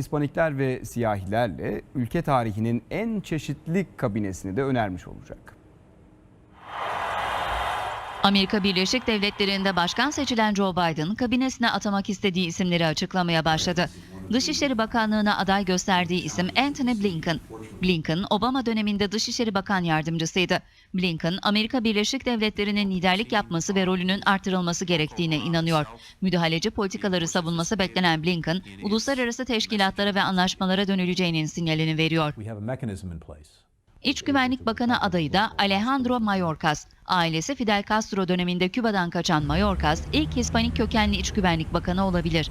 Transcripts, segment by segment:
Hispanikler ve siyahilerle ülke tarihinin en çeşitli kabinesini de önermiş olacak. Amerika Birleşik Devletleri'nde başkan seçilen Joe Biden kabinesine atamak istediği isimleri açıklamaya başladı. Dışişleri Bakanlığı'na aday gösterdiği isim Anthony Blinken. Blinken, Obama döneminde Dışişleri Bakan Yardımcısıydı. Blinken, Amerika Birleşik Devletleri'nin liderlik yapması ve rolünün artırılması gerektiğine inanıyor. Müdahaleci politikaları savunması beklenen Blinken, uluslararası teşkilatlara ve anlaşmalara dönüleceğinin sinyalini veriyor. İç Güvenlik Bakanı adayı da Alejandro Mayorkas. Ailesi Fidel Castro döneminde Küba'dan kaçan Mayorkas, ilk Hispanik kökenli İç Güvenlik Bakanı olabilir.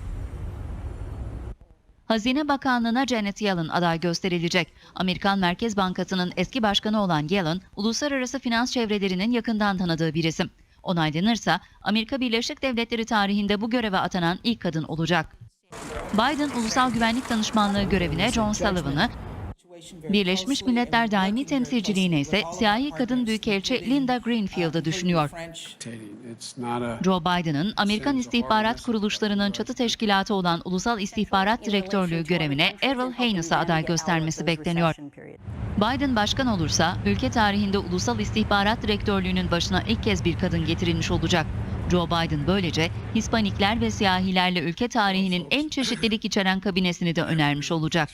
Hazine Bakanlığı'na Janet Yellen aday gösterilecek. Amerikan Merkez Bankası'nın eski başkanı olan Yellen, uluslararası finans çevrelerinin yakından tanıdığı bir isim. Onaylanırsa Amerika Birleşik Devletleri tarihinde bu göreve atanan ilk kadın olacak. Biden Ulusal Güvenlik Danışmanlığı görevine John Sullivan'ı, Birleşmiş Milletler Daimi Temsilciliğine ise siyahi kadın büyükelçi Linda Greenfield'ı düşünüyor. Joe Biden'ın Amerikan istihbarat kuruluşlarının çatı teşkilatı olan Ulusal İstihbarat Direktörlüğü görevine Errol Haynes'a aday göstermesi bekleniyor. Biden başkan olursa ülke tarihinde Ulusal İstihbarat Direktörlüğü'nün başına ilk kez bir kadın getirilmiş olacak. Joe Biden böylece Hispanikler ve siyahilerle ülke tarihinin en çeşitlilik içeren kabinesini de önermiş olacak.